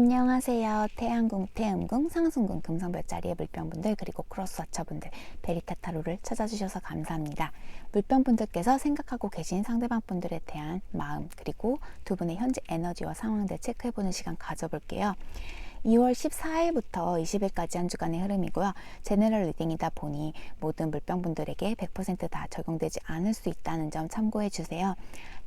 안녕하세요. 태양궁, 태음궁, 상승궁, 금성별자리의 물병분들 그리고 크로스와처분들 베리타타로를 찾아주셔서 감사합니다. 물병분들께서 생각하고 계신 상대방 분들에 대한 마음 그리고 두 분의 현재 에너지와 상황들 체크해보는 시간 가져볼게요. 2월 14일부터 20일까지 한 주간의 흐름이고요. 제네럴 리딩이다 보니 모든 물병분들에게 100%다 적용되지 않을 수 있다는 점 참고해 주세요.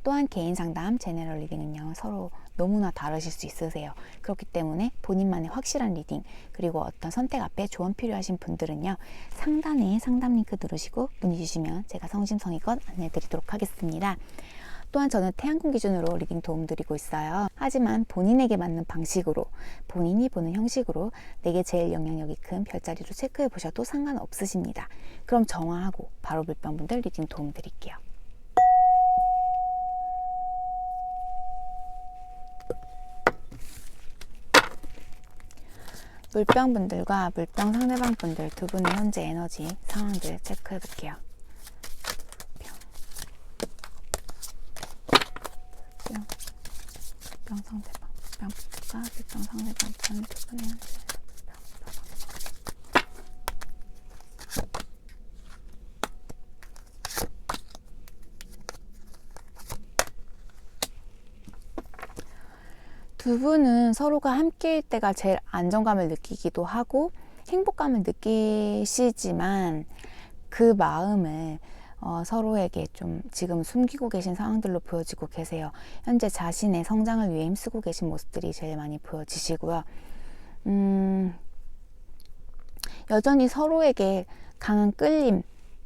또한 개인 상담 제네럴 리딩은요 서로 너무나 다르실 수 있으세요. 그렇기 때문에 본인만의 확실한 리딩 그리고 어떤 선택 앞에 조언 필요하신 분들은요 상단에 상담 링크 누르시고 문의 주시면 제가 성심성의껏 안내드리도록 하겠습니다. 또한 저는 태양궁 기준으로 리딩 도움 드리고 있어요. 하지만 본인에게 맞는 방식으로 본인이 보는 형식으로 내게 제일 영향력이 큰 별자리로 체크해 보셔도 상관없으십니다. 그럼 정화하고 바로 물병분들 리딩 도움 드릴게요. 물병분들과 물병 상대방 분들 두 분의 현재 에너지 상황들 체크해 볼게요. 뿅 상대방, 뿅 분들과 물병 상대방 분두 분의 현재 두 분은 서로가 함께일 때가 제일 안정감을 느끼기도 하고 행복감을 느끼시지만 그 마음을 어, 서로에게 좀 지금 숨기고 계신 상황들로 보여지고 계세요. 현재 자신의 성장을 위해 힘쓰고 계신 모습들이 제일 많이 보여지시고요. 음, 여전히 서로에게 강한 끌림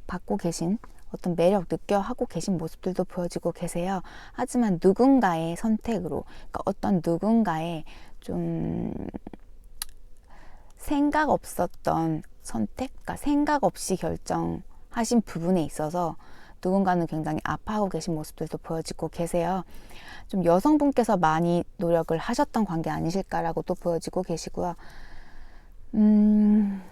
받고 계신 어떤 매력 느껴 하고 계신 모습들도 보여지고 계세요. 하지만 누군가의 선택으로, 그러니까 어떤 누군가의 좀 생각 없었던 선택, 그러니까 생각 없이 결정 하신 부분에 있어서 누군가는 굉장히 아파하고 계신 모습들도 보여지고 계세요. 좀 여성분께서 많이 노력을 하셨던 관계 아니실까라고 또 보여지고 계시고요. 음,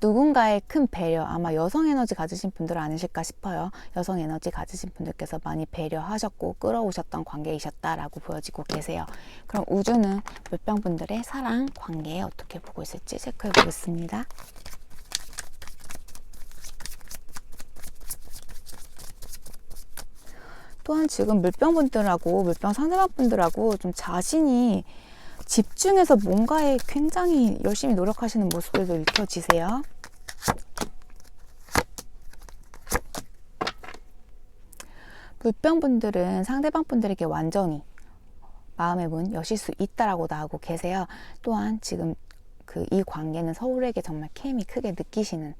누군가의 큰 배려, 아마 여성 에너지 가지신 분들은 아니실까 싶어요. 여성 에너지 가지신 분들께서 많이 배려하셨고 끌어오셨던 관계이셨다라고 보여지고 계세요. 그럼 우주는 물병분들의 사랑, 관계에 어떻게 보고 있을지 체크해 보겠습니다. 또한 지금 물병분들하고 물병 상대방분들하고 좀 자신이 집중해서 뭔가에 굉장히 열심히 노력하시는 모습들도 읽혀지세요. 물병분들은 상대방 분들에게 완전히 마음의 문 여실 수 있다라고 나오고 계세요. 또한 지금 그 이 관계는 서울에게 정말 케미 크게 느끼시는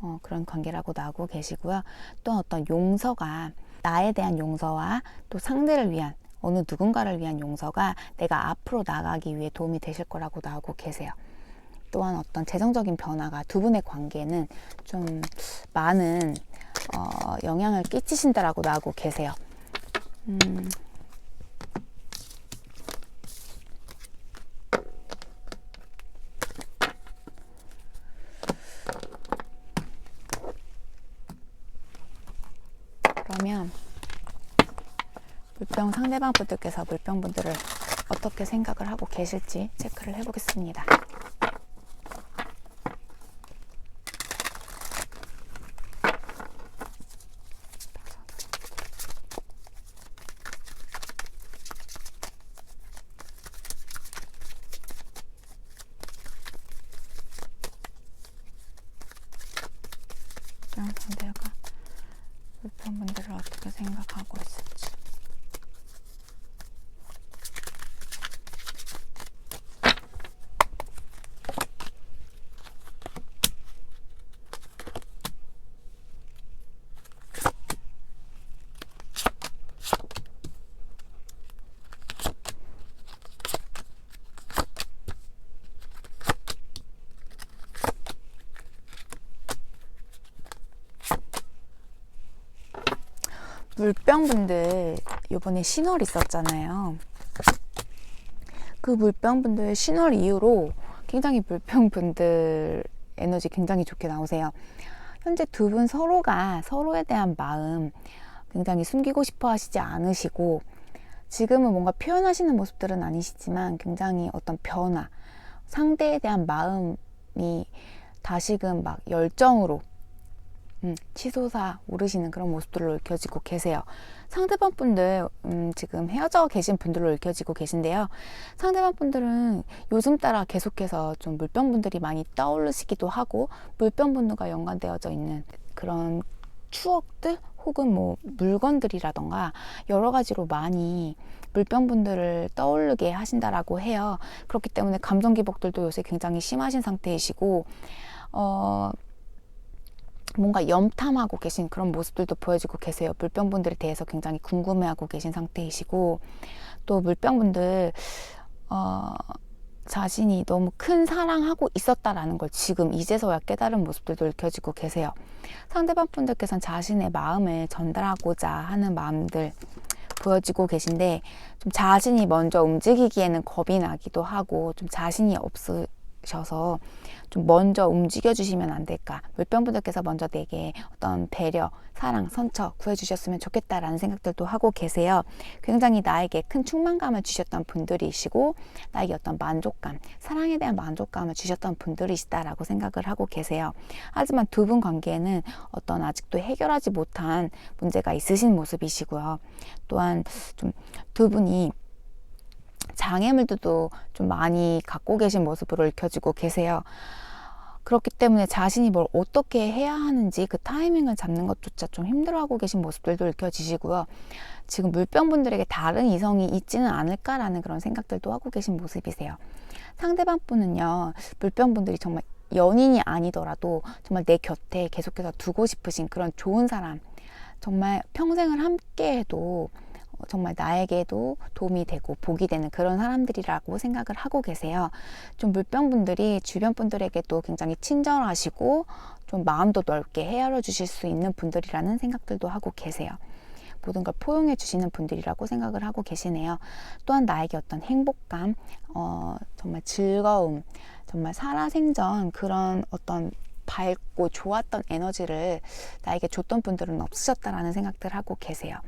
어, 그런 관계라고 나오고 계시고요. 또 어떤 용서가 나에 대한 용서와 또 상대를 위한 어느 누군가를 위한 용서가 내가 앞으로 나가기 위해 도움이 되실 거라고 나오고 계세요. 또한 어떤 재정적인 변화가 두 분의 관계는 좀 많은 어, 영향을 끼치신다라고 나오고 계세요. 음. 그러면 물병 상대방 분들께서 물병 분들을 어떻게 생각을 하고 계실지 체크를 해보겠습니다. 상대가 물병 분들을 어떻게 생각하고 있을지. 물병분들 요번에 신월 있었잖아요. 그 물병분들 신월 이후로 굉장히 물병분들 에너지 굉장히 좋게 나오세요. 현재 두 분 서로가 서로에 대한 마음 굉장히 숨기고 싶어 하시지 않으시고 지금은 뭔가 표현하시는 모습들은 아니시지만 굉장히 어떤 변화, 상대에 대한 마음이 다시금 막 열정으로 음, 치솟아 오르시는 그런 모습들로 읽혀지고 계세요. 상대방 분들 음, 지금 헤어져 계신 분들로 읽혀지고 계신데요. 상대방 분들은 요즘 따라 계속해서 좀 물병 분들이 많이 떠오르시기도 하고 물병 분들과 연관되어져 있는 그런 추억들 혹은 뭐 물건들이라던가 여러 가지로 많이 물병 분들을 떠오르게 하신다라고 해요. 그렇기 때문에 감정 기복들도 요새 굉장히 심하신 상태이시고 어 뭔가 염탐하고 계신 그런 모습들도 보여지고 계세요. 물병분들에 대해서 굉장히 궁금해하고 계신 상태이시고 또 물병분들 어, 자신이 너무 큰 사랑하고 있었다라는 걸 지금 이제서야 깨달은 모습들도 읽혀지고 계세요. 상대방 분들께서는 자신의 마음을 전달하고자 하는 마음들 보여지고 계신데 좀 자신이 먼저 움직이기에는 겁이 나기도 하고 좀 자신이 없으 셔서 좀 먼저 움직여 주시면 안 될까? 물병분들께서 먼저 내게 어떤 배려 사랑 선처 구해 주셨으면 좋겠다라는 생각들도 하고 계세요. 굉장히 나에게 큰 충만감을 주셨던 분들이시고 나에게 어떤 만족감 사랑에 대한 만족감을 주셨던 분들이시다라고 생각을 하고 계세요. 하지만 두 분 관계에는 어떤 아직도 해결하지 못한 문제가 있으신 모습이시고요. 또한 좀 두 분이 장애물들도 좀 많이 갖고 계신 모습으로 읽혀지고 계세요. 그렇기 때문에 자신이 뭘 어떻게 해야 하는지 그 타이밍을 잡는 것조차 좀 힘들어하고 계신 모습들도 읽혀지시고요. 지금 물병분들에게 다른 이성이 있지는 않을까라는 그런 생각들도 하고 계신 모습이세요. 상대방 분은요, 물병분들이 정말 연인이 아니더라도 정말 내 곁에 계속해서 두고 싶으신 그런 좋은 사람, 정말 평생을 함께 해도 정말 나에게도 도움이 되고 복이 되는 그런 사람들이라고 생각을 하고 계세요. 좀 물병분들이 주변 분들에게도 굉장히 친절하시고 좀 마음도 넓게 헤아려 주실 수 있는 분들이라는 생각들도 하고 계세요. 모든 걸 포용해 주시는 분들이라고 생각을 하고 계시네요. 또한 나에게 어떤 행복감, 어, 정말 즐거움, 정말 살아생전 그런 어떤 밝고 좋았던 에너지를 나에게 줬던 분들은 없으셨다라는 생각들 하고 계세요.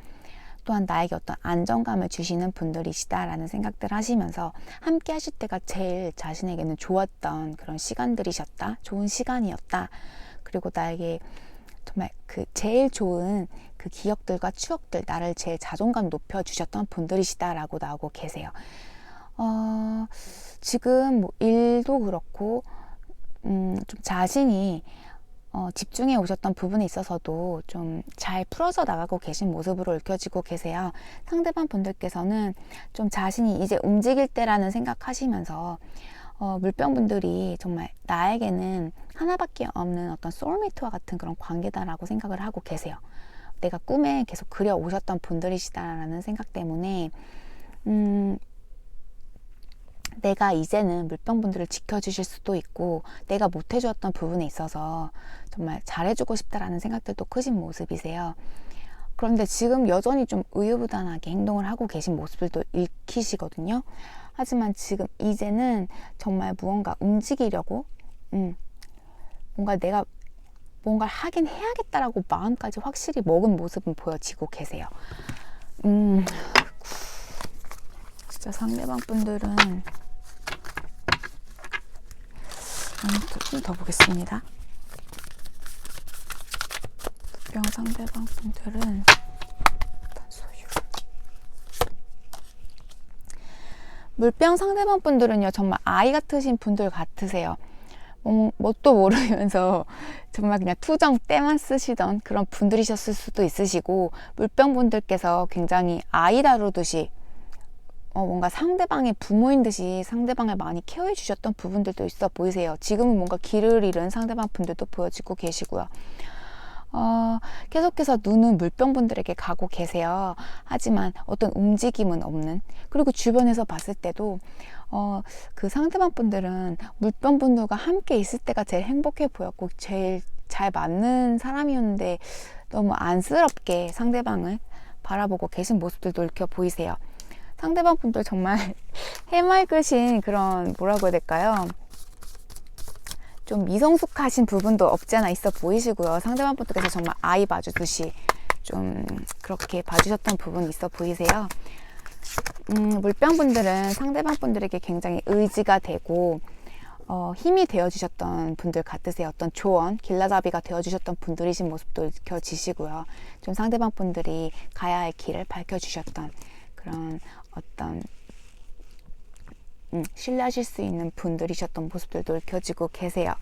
또한 나에게 어떤 안정감을 주시는 분들이시다라는 생각들 하시면서 함께 하실 때가 제일 자신에게는 좋았던 그런 시간들이셨다. 좋은 시간이었다. 그리고 나에게 정말 그 제일 좋은 그 기억들과 추억들, 나를 제일 자존감 높여 주셨던 분들이시다라고 나오고 계세요. 어, 지금 뭐 일도 그렇고, 음, 좀 자신이 어, 집중해 오셨던 부분에 있어서도 좀 잘 풀어져 나가고 계신 모습으로 읽혀지고 계세요. 상대방 분들께서는 좀 자신이 이제 움직일 때라는 생각하시면서 어, 물병분들이 정말 나에게는 하나밖에 없는 어떤 소울메이트와 같은 그런 관계다라고 생각을 하고 계세요. 내가 꿈에 계속 그려 오셨던 분들이시다라는 생각 때문에 음, 내가 이제는 물병분들을 지켜주실 수도 있고 내가 못해주었던 부분에 있어서 정말 잘해주고 싶다라는 생각들도 크신 모습이세요. 그런데 지금 여전히 좀 우유부단하게 행동을 하고 계신 모습들도 읽히시거든요. 하지만 지금 이제는 정말 무언가 움직이려고, 음, 뭔가 내가 뭔가를 하긴 해야겠다라고 마음까지 확실히 먹은 모습은 보여지고 계세요. 음, 진짜 상대방 분들은 좀더 보겠습니다. 병 상대방 분들은 물병 상대방 분들은요 정말 아이 같으신 분들 같으세요. 뭐, 뭣도 모르면서 정말 그냥 투정 때만 쓰시던 그런 분들이셨을 수도 있으시고 물병 분들께서 굉장히 아이 다루듯이 어, 뭔가 상대방의 부모인 듯이 상대방을 많이 케어해 주셨던 부분들도 있어 보이세요. 지금은 뭔가 길을 잃은 상대방 분들도 보여지고 계시고요. 어, 계속해서 눈은 물병분들에게 가고 계세요. 하지만 어떤 움직임은 없는. 그리고 주변에서 봤을 때도 어, 그 상대방 분들은 물병분들과 함께 있을 때가 제일 행복해 보였고 제일 잘 맞는 사람이었는데 너무 안쓰럽게 상대방을 바라보고 계신 모습들도 이렇게 보이세요. 상대방 분들 정말 해맑으신 그런 뭐라고 해야 될까요? 좀 미성숙하신 부분도 없지 않아 있어 보이시고요. 상대방 분들께서 정말 아이 봐주듯이 좀 그렇게 봐주셨던 부분이 있어 보이세요. 음, 물병 분들은 상대방 분들에게 굉장히 의지가 되고 어, 힘이 되어주셨던 분들 같으세요. 어떤 조언, 길라잡이가 되어주셨던 분들이신 모습도 느껴지시고요. 좀 상대방 분들이 가야 할 길을 밝혀주셨던 그런 어떤 음, 신뢰하실 수 있는 분들이셨던 모습들도 느껴지고 계세요.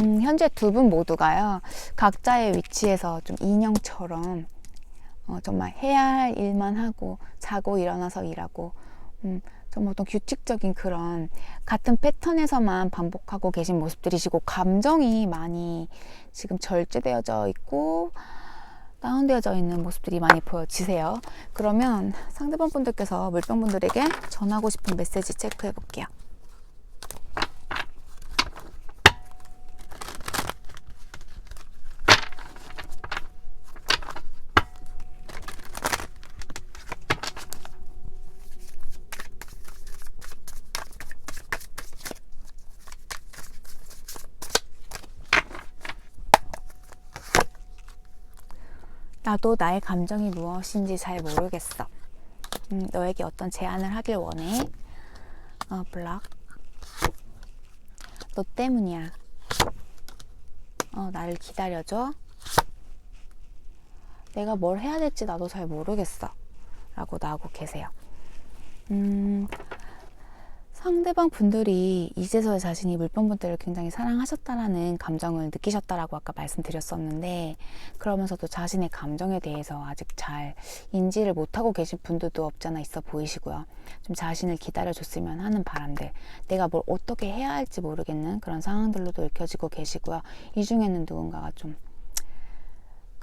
음, 현재 두 분 모두가요, 각자의 위치에서 좀 인형처럼 어, 정말 해야 할 일만 하고 자고 일어나서 일하고 음, 좀 어떤 규칙적인 그런 같은 패턴에서만 반복하고 계신 모습들이시고 감정이 많이 지금 절제되어져 있고 다운되어져 있는 모습들이 많이 보여지세요. 그러면 상대방 분들께서 물병 분들에게 전하고 싶은 메시지 체크해 볼게요. 나도 나의 감정이 무엇인지 잘 모르겠어. 음, 너에게 어떤 제안을 하길 원해. 어, 블락. 너 때문이야. 어, 나를 기다려줘. 내가 뭘 해야 될지 나도 잘 모르겠어. 라고 나오고 계세요. 음, 상대방 분들이 이제서야 자신이 물병분들을 굉장히 사랑하셨다라는 감정을 느끼셨다라고 아까 말씀드렸었는데 그러면서도 자신의 감정에 대해서 아직 잘 인지를 못하고 계신 분들도 없잖아 있어 보이시고요. 좀 자신을 기다려줬으면 하는 바람들 내가 뭘 어떻게 해야 할지 모르겠는 그런 상황들로도 읽혀지고 계시고요. 이 중에는 누군가가 좀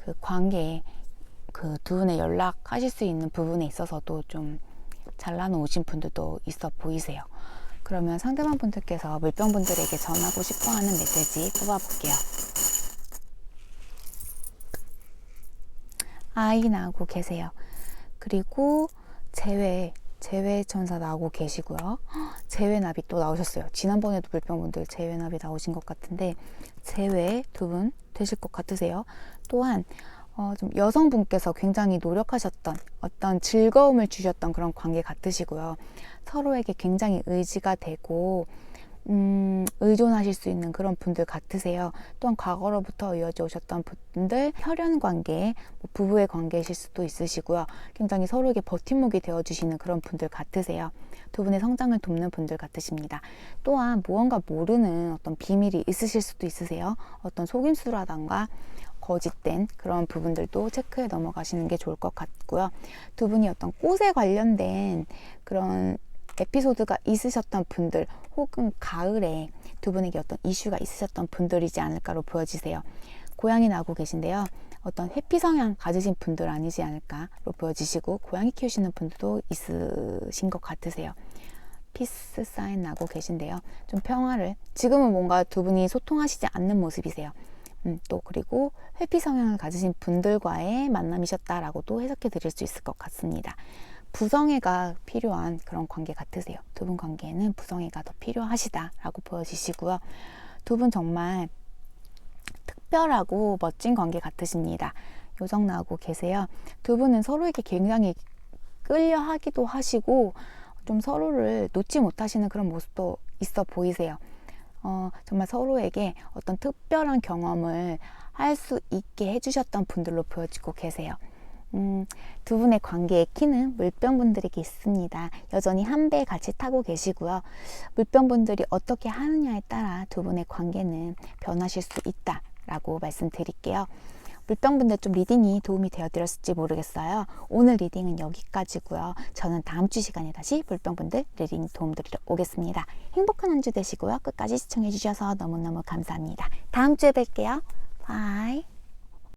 그 관계에 그 두 분의 연락하실 수 있는 부분에 있어서도 좀 잘라놓으신 분들도 있어 보이세요. 그러면 상대방 분들께서 물병 분들에게 전하고 싶어 하는 메시지 뽑아볼게요. 아이 나오고 계세요. 그리고 재회, 재회 천사 나오고 계시고요. 재회 나비 또 나오셨어요. 지난번에도 물병분들 재회 나비 나오신 것 같은데 재회 두 분 되실 것 같으세요. 또한 어, 좀 여성분께서 굉장히 노력하셨던 어떤 즐거움을 주셨던 그런 관계 같으시고요. 서로에게 굉장히 의지가 되고 음, 의존하실 수 있는 그런 분들 같으세요. 또한 과거로부터 이어져 오셨던 분들, 혈연 관계, 뭐 부부의 관계이실 수도 있으시고요. 굉장히 서로에게 버팀목이 되어주시는 그런 분들 같으세요. 두 분의 성장을 돕는 분들 같으십니다. 또한 무언가 모르는 어떤 비밀이 있으실 수도 있으세요. 어떤 속임수라던가 거짓된 그런 부분들도 체크해 넘어가시는 게 좋을 것 같고요. 두 분이 어떤 꽃에 관련된 그런 에피소드가 있으셨던 분들 혹은 가을에 두 분에게 어떤 이슈가 있으셨던 분들이지 않을까로 보여지세요. 고양이 나고 계신데요. 어떤 회피 성향 가지신 분들 아니지 않을까로 보여지시고 고양이 키우시는 분들도 있으신 것 같으세요. 피스 사인 나고 계신데요. 좀 평화를 지금은 뭔가 두 분이 소통하시지 않는 모습이세요. 음, 또 그리고 회피 성향을 가지신 분들과의 만남이셨다라고도 해석해 드릴 수 있을 것 같습니다. 부성애가 필요한 그런 관계 같으세요. 두 분 관계에는 부성애가 더 필요하시다라고 보여지시고요. 두 분 정말 특별하고 멋진 관계 같으십니다. 요정 나오고 계세요. 두 분은 서로에게 굉장히 끌려 하기도 하시고 좀 서로를 놓지 못하시는 그런 모습도 있어 보이세요. 어, 정말 서로에게 어떤 특별한 경험을 할 수 있게 해주셨던 분들로 보여지고 계세요. 음, 두 분의 관계의 키는 물병분들에게 있습니다. 여전히 한 배 같이 타고 계시고요. 물병분들이 어떻게 하느냐에 따라 두 분의 관계는 변하실 수 있다라고 말씀드릴게요. 물병분들 좀 리딩이 도움이 되어드렸을지 모르겠어요. 오늘 리딩은 여기까지고요. 저는 다음 주 시간에 다시 물병분들 리딩 도움드리러 오겠습니다. 행복한 한 주 되시고요. 끝까지 시청해주셔서 너무너무 감사합니다. 다음 주에 뵐게요. 바이.